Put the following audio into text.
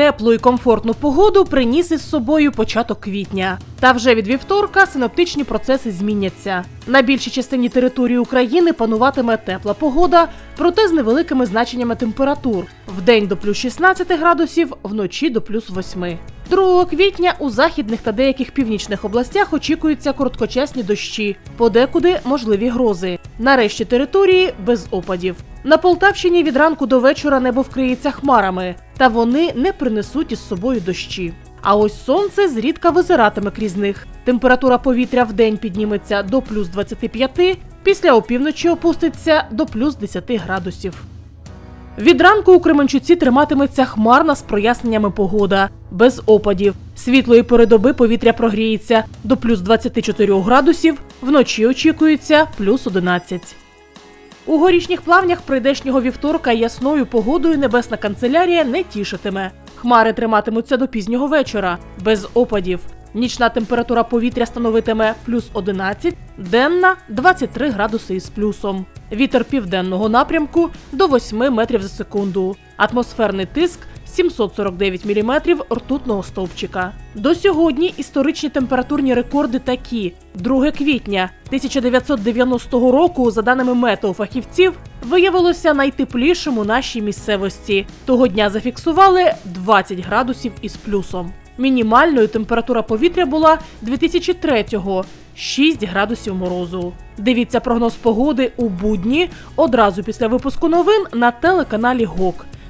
теплу і комфортну погоду приніс із собою початок квітня. Та вже від вівторка синоптичні процеси зміняться. На більшій частині території України пануватиме тепла погода, проте з невеликими значеннями температур. Вдень до плюс 16 градусів, вночі до плюс 8. 2 квітня у західних та деяких північних областях очікуються короткочасні дощі, подекуди можливі грози. Нарешті території без опадів. На Полтавщині від ранку до вечора небо вкриється хмарами, та вони не принесуть із собою дощі. А ось сонце зрідка визиратиме крізь них. Температура повітря в день підніметься до плюс 25, після опівночі опуститься до плюс 10 градусів. Від ранку у Кременчуці триматиметься хмарна з проясненнями погода, без опадів. Світлої пори доби повітря прогріється до плюс 24 градусів, вночі очікується плюс 11. У горішніх плавнях прийдешнього вівторка ясною погодою небесна канцелярія не тішитиме. Хмари триматимуться до пізнього вечора, без опадів. Нічна температура повітря становитиме плюс 11, денна 23 градуси із плюсом. Вітер південного напрямку до 8 метрів за секунду. Атмосферний тиск 749 міліметрів ртутного стовпчика. До сьогодні історичні температурні рекорди такі: 2 квітня 1990 року, за даними метеофахівців, виявилося найтеплішим у нашій місцевості. Того дня зафіксували 20 градусів із плюсом. Мінімальною температура повітря була 2003-го – 6 градусів морозу. Дивіться прогноз погоди у будні одразу після випуску новин на телеканалі ГОК.